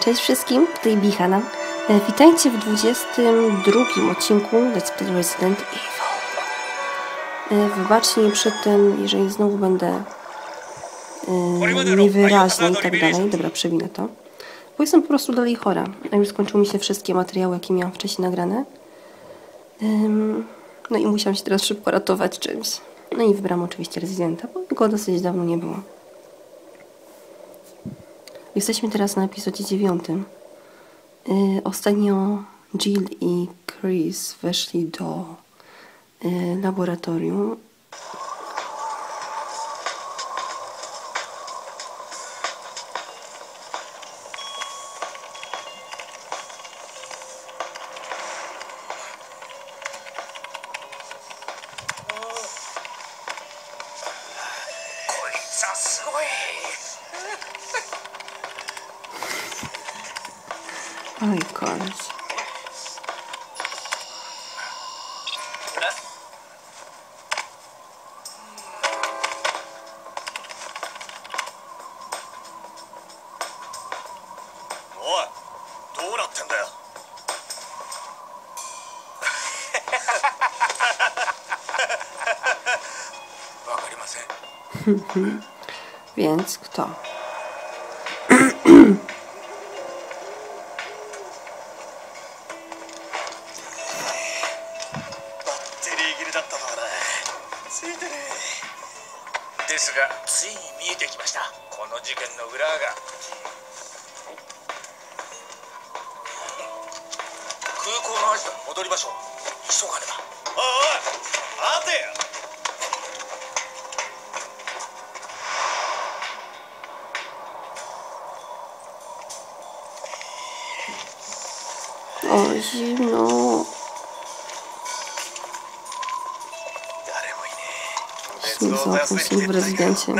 Cześć wszystkim, tutaj Bichana. E, Witajcie w 22 odcinku Let's Play Resident Evil. E, Wybaczcie mi przy tym, jeżeli znowu będę e, niewyraźna i tak dalej. Dobra, przewinę to. Bo jestem po prostu dalej chora. A już skończyły mi się wszystkie materiały, jakie miałam wcześniej nagrane. No i musiałam się teraz szybko ratować czymś. No i wybrałam oczywiście rezydenta, bo go dosyć dawno nie było. Jesteśmy teraz na epizodzie dziewiątym. Yy, ostatnio Jill i Chris weszli do yy, laboratorium. koleś.おいどうなってんだよわかりません Więc kto? きました。この事件の裏が。空港のアジトに戻りましょう。急がねば。おいおい待てよ zimno. 誰もいねえ。Śmieję się w rezydencie.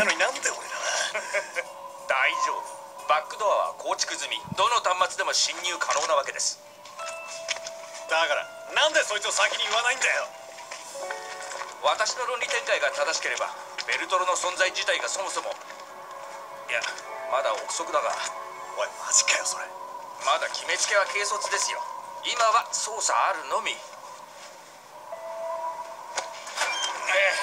論理展開が正しければベルトロの存在自体がそもそもいやまだ憶測だがおいマジかよそれまだ決めつけは軽率ですよ今は捜査あるのみええ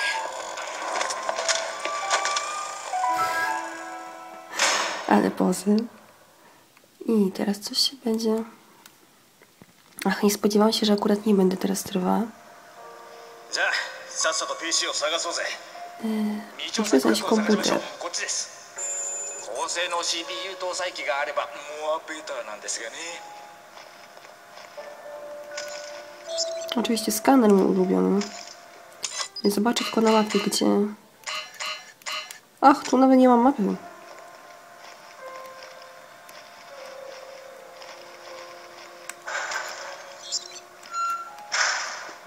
Ale pozy. I teraz coś się będzie... Ach, nie spodziewałam się, że akurat nie będę teraz trwała. じゃあさっさと PC を探そうぜ Muszę znaleźć komputer. こっちです高性能 CPU 搭載機があればモアベーターなんですがね Oczywiście skaner mój ulubiony. I zobaczę tylko na mapie, gdzie... Ach, tu nawet nie mam mapy.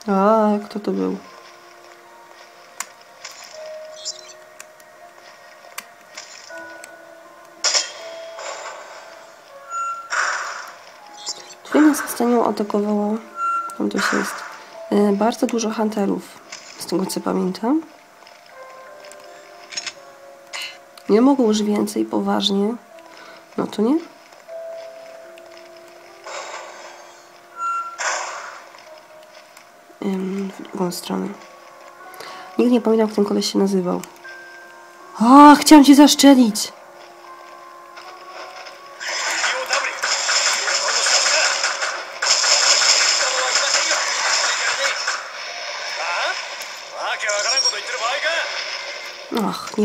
A, kto to był? Stanią atakowało. Tam coś jest. E, bardzo dużo hunterów. Z tego co pamiętam. Nie mogą już więcej, poważnie. No to nie. W drugą stronę. Nikt nie pamiętam, jak ten koleś się nazywał. A, chciałam cię zaszczelić!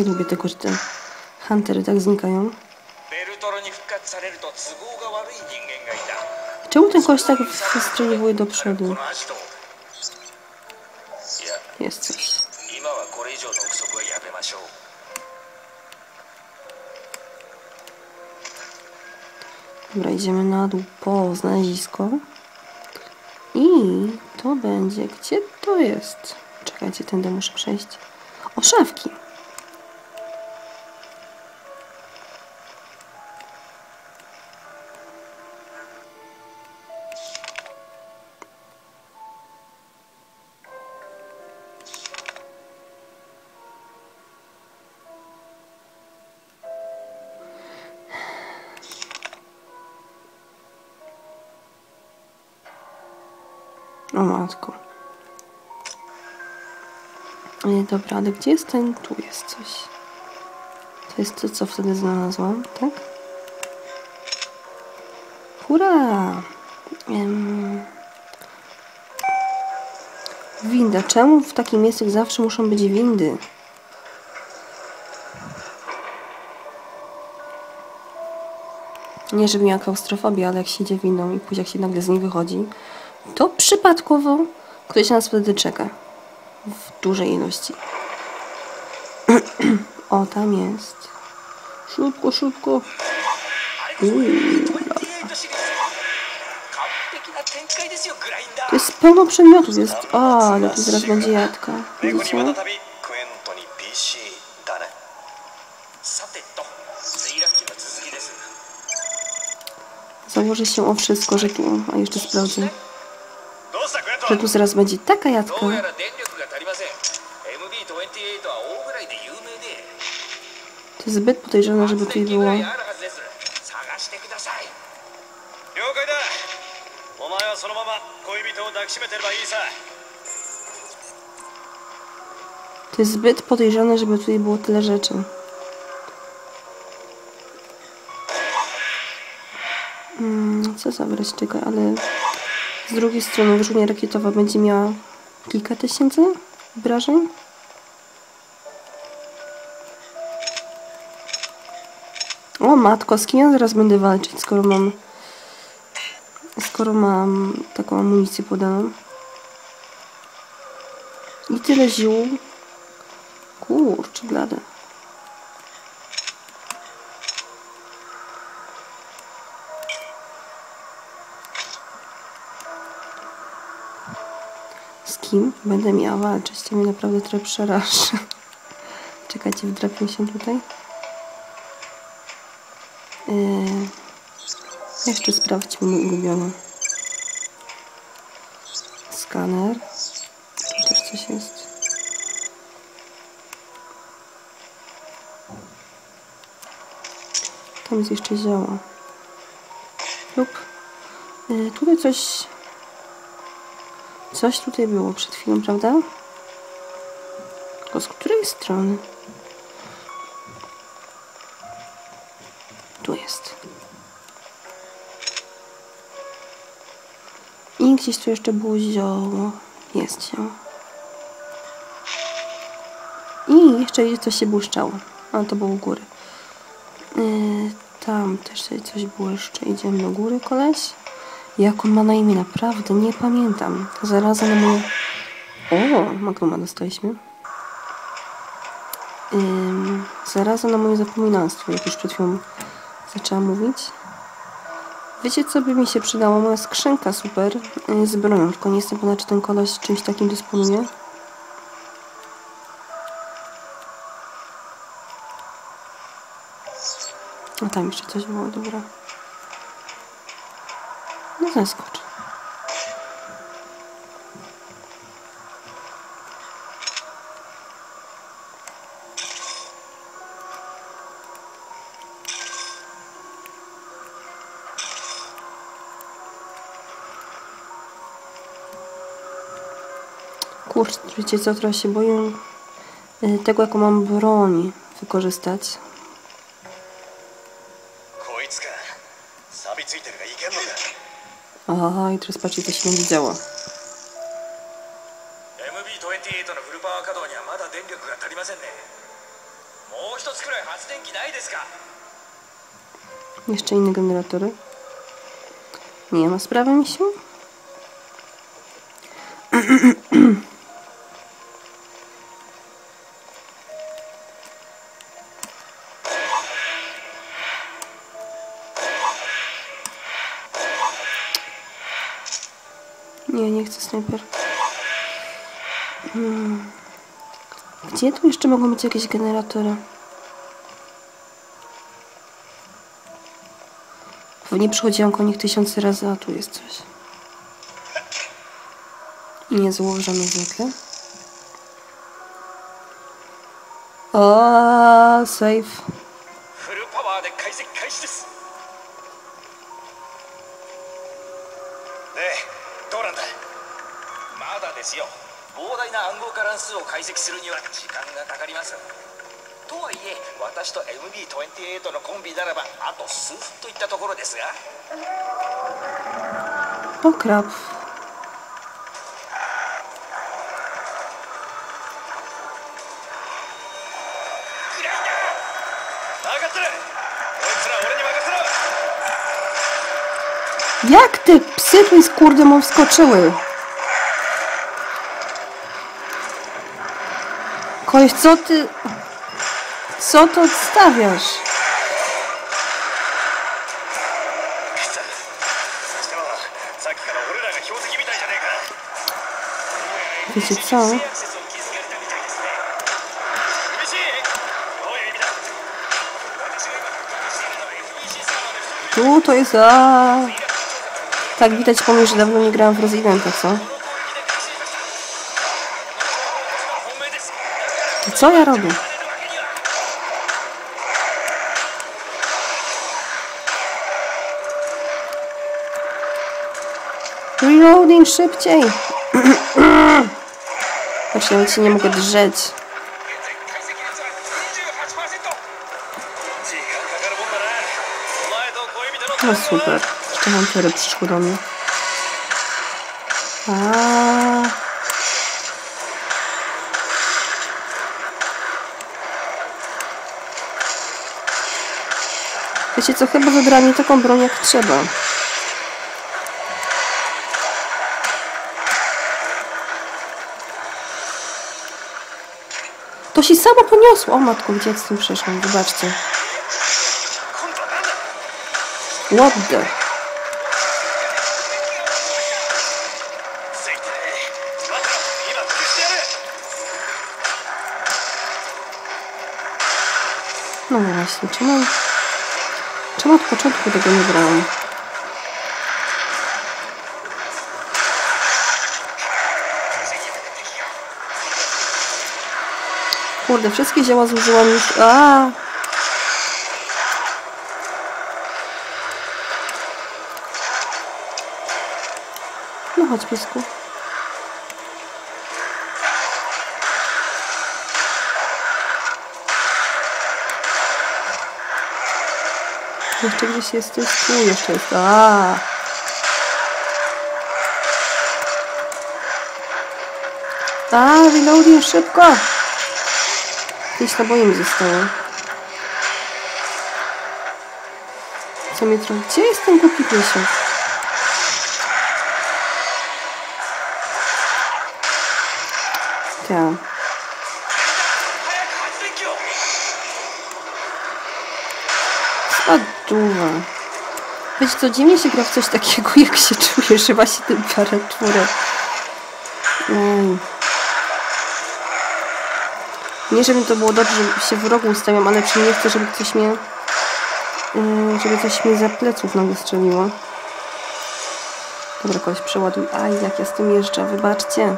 Nie lubię tego, że te huntery tak znikają. Czemu ten kość tak wstrzeliwuje do przodu? Jest coś. Dobra, idziemy na dół po znalezisko. I to będzie... Gdzie to jest? Czekajcie, tędy muszę przejść. O, szafki! E, dobra, ale gdzie jest ten? Tu jest coś. To jest to, co wtedy znalazłam, tak? Hurra! Em... Winda. Czemu w takim miejscu zawsze muszą być windy? Nie, żeby miała klaustrofobię, ale jak się idzie windą i później jak się nagle z niej wychodzi, to przypadkowo ktoś nas wtedy czeka. W dużej ilości. o, tam jest. Szybko, szybko. Uuu, to jest pełno przedmiotów, jest... A, no to zaraz będzie jadka. Widzicie? Założę się o wszystko, że tu... A jeszcze sprawdzę że tu zaraz będzie taka jadka. To jest zbyt podejrzane, żeby tu było. To jest zbyt podejrzane, żeby tutaj było tyle rzeczy. Hmm, co zabrać czego, ale z drugiej strony wyrzutnia rakietowa będzie miała kilka tysięcy obrażeń. O matko, z kim ja zaraz będę walczyć, skoro mam skoro mam taką amunicję podaną. I tyle ziół. Kurczę, blade. Z kim będę miała walczyć? To mnie naprawdę trochę przeraża. Czekajcie, wdrapię się tutaj. Yy, jeszcze sprawdźmy mój ulubiony. Skaner. Tu też coś jest. Tam jest jeszcze zioło. Lub y, tutaj coś. Coś tutaj było przed chwilą, prawda? Tylko z której strony? Tu jest. I gdzieś tu jeszcze było zioło. Jest zioło. I jeszcze coś się błyszczało. A to było u góry. Yy, tam też coś błyszczy. Idziemy do góry, koleś. Jak on ma na imię? Naprawdę, nie pamiętam. Zaraza na moje... O, Magnuma dostaliśmy. Ym, zaraza na moje zapominanstwo, jak już przed chwilą zaczęłam mówić. Wiecie, co by mi się przydało? Moja skrzynka super yy, z bronią, tylko nie jestem pewna, czy ten koleś czymś takim dysponuje. A tam jeszcze coś było, dobra. No zaskocz. Kurczę, wiecie co, trochę się boję y, tego, jaką mam broń wykorzystać. i teraz patrzcie, co się będzie działo. Jeszcze inne generatory. Nie ma sprawy mi się. Nie, nie chcę snajper. Hmm. Gdzie tu jeszcze mogą być jakieś generatory? Pewnie przychodziłam koło nich tysiące razy, a tu jest coś. Nie złożamy zwykle. O, safe. な暗号化乱数を解析するには時間がかかります。とはいえ私と MB28 のコンビならばあと数分といったところですが。O ろ。Jak te psy tu z kurde mu wskoczyły? Koleś, co ty... Co to odstawiasz? Wiecie co? Tu to jest... A... Tak widać po mnie, że dawno nie grałam w Residenta, co? I co ja robię? Reloading szybciej! Właśnie ja się nie mogę drzeć. No super. Jeszcze wampiry przyszły do mnie. Aaaa. Wiecie co, chyba wybrała mi taką broń jak trzeba. To się samo poniosło. O matko, gdzie z tym przeszłam, zobaczcie. What the... No właśnie, czy mam... Czemu od początku tego nie brałam? Kurde, wszystkie zioła zużyłam już... A! No chodź, piesku. Jeszcze gdzieś jesteś? Tu jeszcze jest. A. A, reloading szybko! Jakieś naboje mi zostało. Co mnie trochę... Gdzie jest ten głupi piesiek? Wiecie co, dziwnie się gra w coś takiego, jak się czuje, że właśnie temperaturę. Ej. Nie, żeby to było dobrze, że się w rogu ustawiam, ale czy nie chcę, żeby coś mnie... Żeby coś mi za pleców nagle strzeliło. Dobra, kogoś przeładuj. Aj, jak ja z tym jeżdżę, wybaczcie.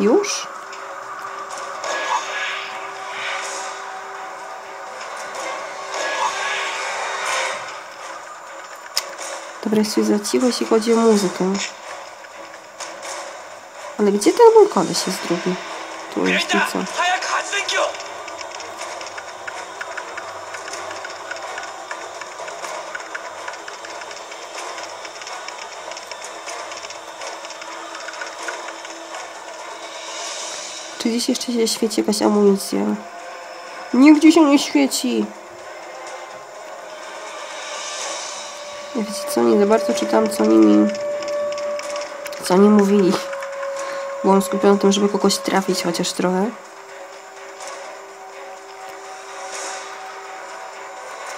Już? wreszcie zacichło, jeśli chodzi o muzykę. Ale gdzie ten mój koleś jest drugi? Tu jest i co? Czy dziś jeszcze się świeci jakaś amunicja? Nigdzie się nie świeci! Wiecie co, nie za bardzo czytam, co mi... Co oni mówili. Byłam skupiona na tym, żeby kogoś trafić chociaż trochę.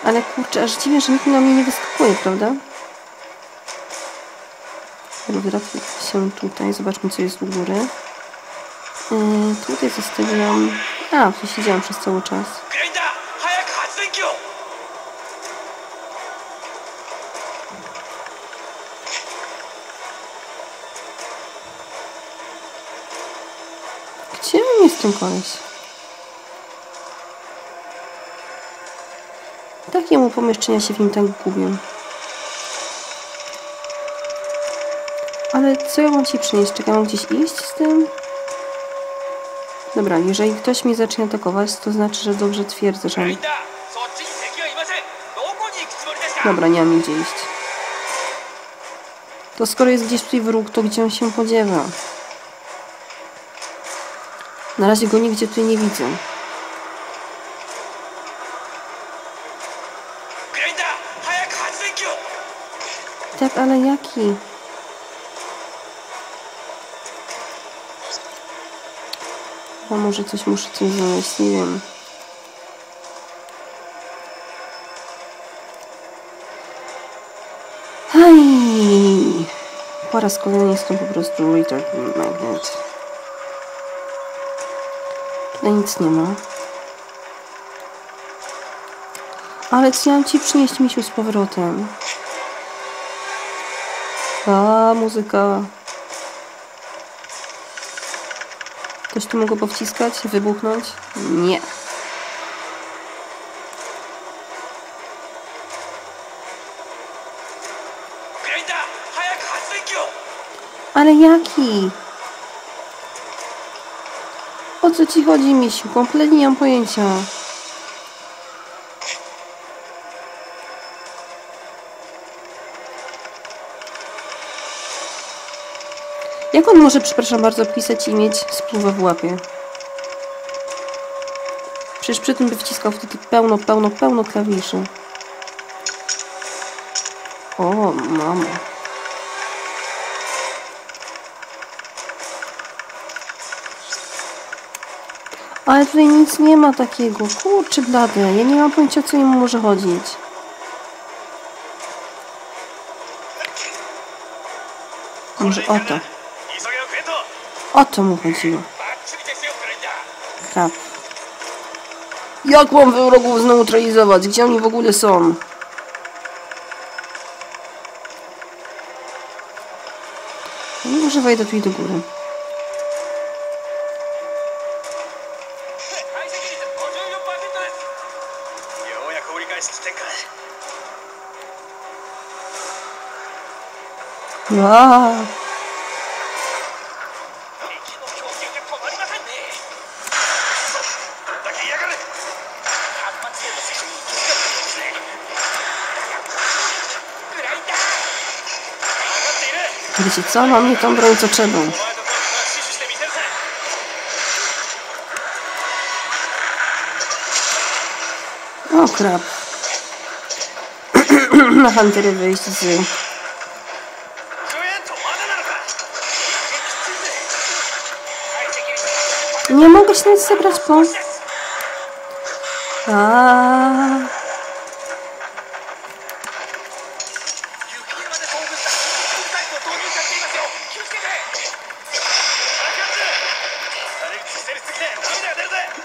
Ale kurczę, aż dziwnie, że nikt na mnie nie wyskakuje, prawda? Wracam się tutaj, zobaczmy co jest u góry. Yy, tutaj zostawiłam... A, tu siedziałam przez cały czas. tym koniec. Takiemu pomieszczenia się w nim tak gubię. Ale co ja mam ci przynieść? Czy ja mam gdzieś iść z tym? Dobra, jeżeli ktoś mnie zacznie atakować, to znaczy, że dobrze twierdzę, że... Dobra, nie mam gdzie iść. To skoro jest gdzieś tutaj wróg, to gdzie on się podziewa? Na razie go nigdzie tu nie widzę. Tak, ale jaki? A może coś muszę coś znaleźć, nie wiem. Hej! Po raz kolejny jestem po prostu retard magnet. No nic nie ma. Ale chciałam Ci przynieść misiu z powrotem. A, muzyka. Coś tu mogło powciskać? Wybuchnąć? Nie. Ale jaki? Co ci chodzi, misiu? Kompletnie nie mam pojęcia. Jak on może, przepraszam bardzo, pisać i mieć spluwę w łapie? Przecież przy tym by wciskał wtedy pełno, pełno, pełno klawiszy. O, mamo. Ale tutaj nic nie ma takiego. Kurczę blady, ja nie mam pojęcia co im może chodzić. Może o to. O to mu chodziło. Tak. Jak mam wrogów zneutralizować? Gdzie oni w ogóle są? No może wejdę tutaj do góry. わあ Wiecie co? Mam nie tą broń, co trzeba. O krap. Na huntery wyjść z Nie mogę się nic zagrać po... Aaaa.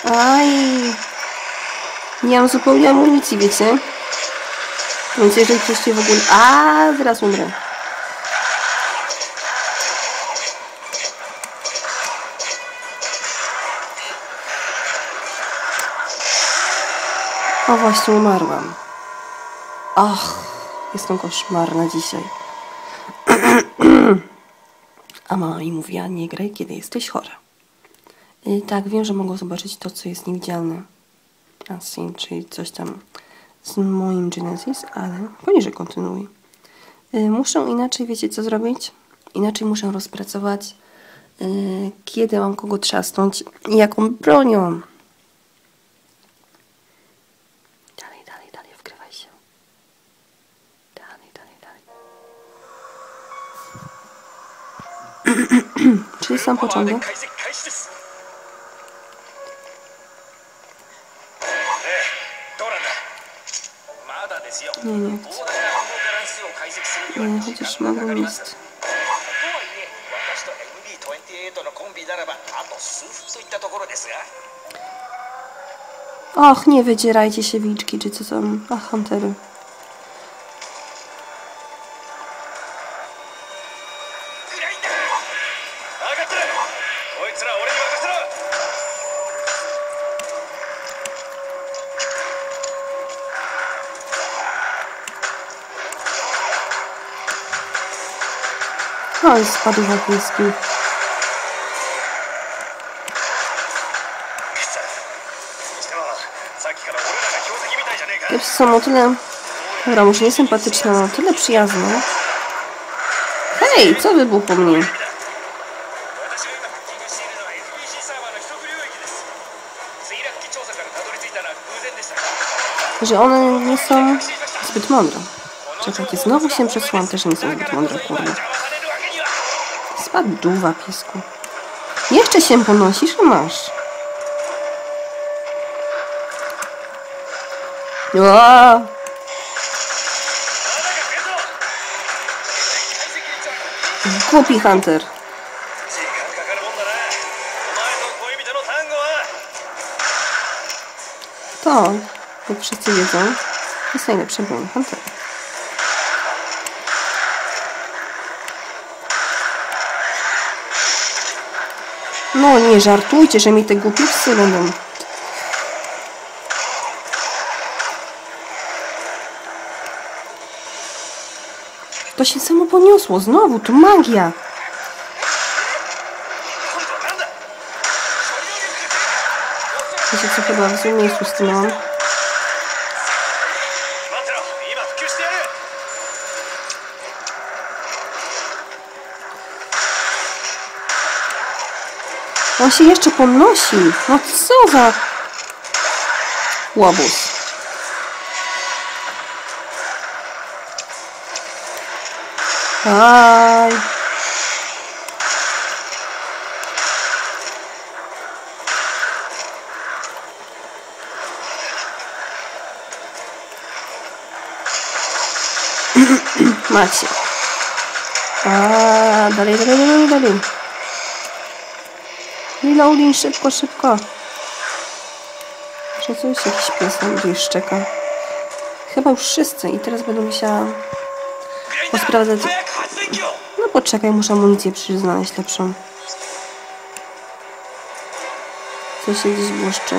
Aj. Nie mam zupełnie amunicji, wiecie? Więc jeżeli ktoś się w ogóle... A, zaraz umrę. O, właśnie umarłam. Ach, jestem koszmarna dzisiaj. A mama mi mówiła, nie graj, kiedy jesteś chora. Y, Tak, wiem, że mogą zobaczyć to, co jest niewidzialne. Unseen, czyli coś tam z moim Genesis, ale poniżej kontynuuj. Y, Muszę inaczej, wiecie co zrobić? Inaczej muszę rozpracować, y, kiedy mam kogo trzasnąć i jaką bronią. sam pociągu. Nie, nie. Nie, chociaż mogą list. Och, nie wydzierajcie się wilczki, czy co są Ach, huntery. tutaj spadł wokulski. Kiepscy są o tyle... Dobra, może nie sympatyczne, ale o tyle przyjazne. Hej, co wybuchło mnie? Że one nie są zbyt mądre. Czekajcie, znowu się przesłam, też nie są zbyt mądre, kurde. Spadduwa, piesku. Jeszcze się ponosisz, a masz. O! Głupi Hunter. To, jak wszyscy wiedzą, jest najlepszy broń Hunter. No nie żartujcie, że mi te głupie psy będą. To się samo poniosło. Znowu, tu magia. Wiecie co, chyba w złym miejscu stanęłam. On się jeszcze podnosi. No co za... Łobuz. Aj. Macie. A, dalej, dalej, dalej, dalej. Reloading, szybko, szybko. Że coś jakiś pies tam gdzieś szczeka. Chyba już wszyscy i teraz będę musiała posprawdzać... No poczekaj, muszę amunicję przyznaleźć lepszą. Co się gdzieś błyszczy?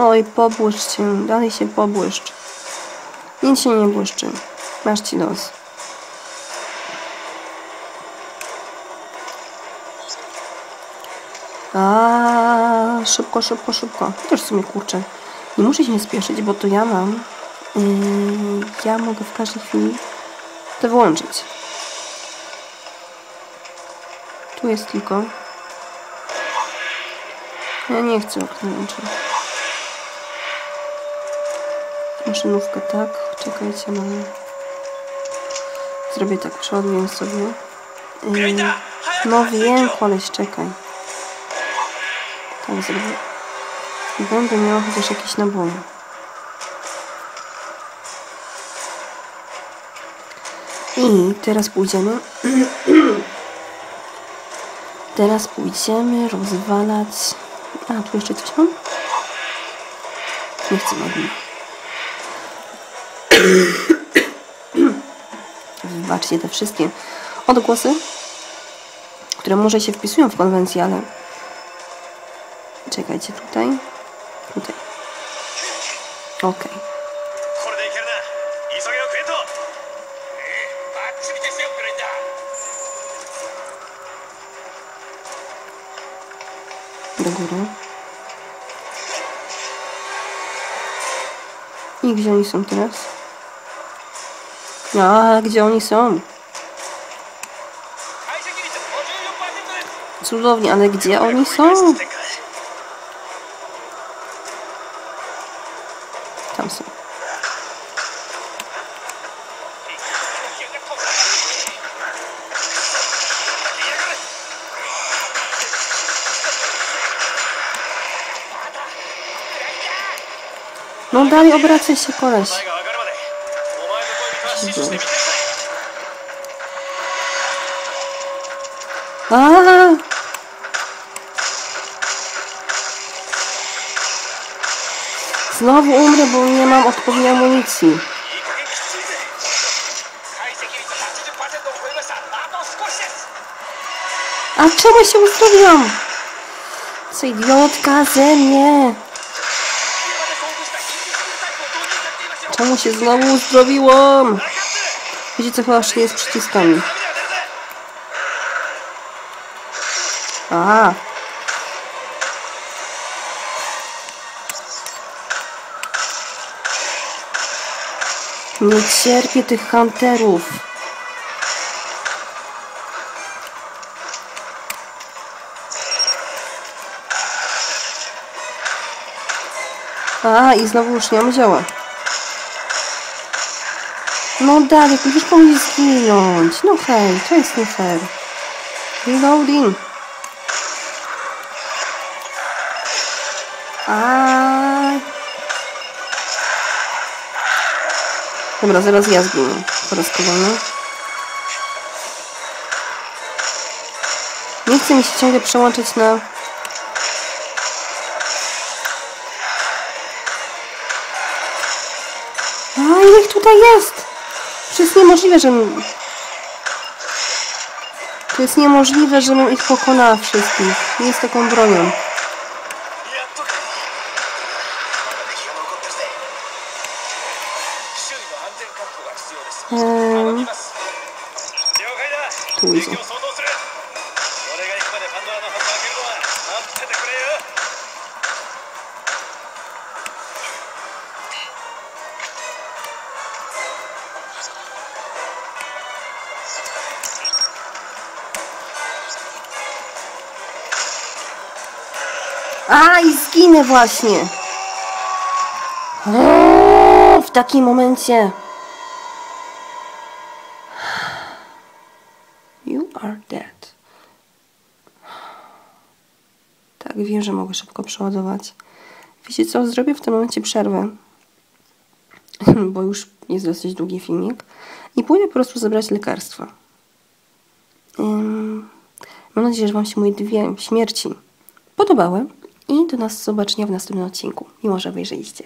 Oj, pobłyszcz się, dalej się pobłyszcz. Nic się nie błyszczy. Masz ci nos. A, szybko, szybko, szybko. Chociaż w sumie kurczę. Nie muszę się spieszyć, bo to ja mam. Yy, ja mogę w każdej chwili to wyłączyć. Tu jest tylko. Ja nie chcę okna łączyć. Maszynówkę tak. Czekajcie na... Zrobię tak, przeładuję sobie. Yy, no wiem, koleś, czekaj. Tak zrobię. I Będę miała chociaż jakieś naboje. I teraz pójdziemy. Teraz pójdziemy rozwalać. A, tu jeszcze coś mam? Nie chcę magii. Wybaczcie te wszystkie odgłosy, które może się wpisują w konwencję, ale Czekajcie tutaj. Tutaj. Ok. Do góry. I gdzie oni są teraz? A, gdzie oni są? Cudownie, ale gdzie oni są? dalej obracaj się, koleś. Aaaa! Znowu umrę, bo nie mam odpowiedniej amunicji. A czemu się uzdrowiłam? Co idiotka ze mnie? Czemu się znowu uzdrowiłam? Wiecie co chyba jeszcze jest przyciskami. Nie cierpię tych hunterów. A, i znowu już nie mam zioła. No dalej, już powinien zginąć. No hej, to jest nie fair. Reloading. A. Dobra, zaraz ja zginę. Po raz kolejny. Nie chce mi się ciągle przełączać na... A, ich tutaj jest? To jest niemożliwe, że... To jest niemożliwe, żebym ich pokonała wszystkich. Nie jest taką bronią. A, i zginę właśnie. W takim momencie. You are dead. Tak, wiem, że mogę szybko przeładować. Wiecie co? Zrobię w tym momencie przerwę. Bo już jest dosyć długi filmik. I pójdę po prostu zebrać lekarstwa. Ym, Mam nadzieję, że Wam się moje dwie śmierci podobały. I do nas zobaczenia w następnym odcinku, mimo że obejrzeliście.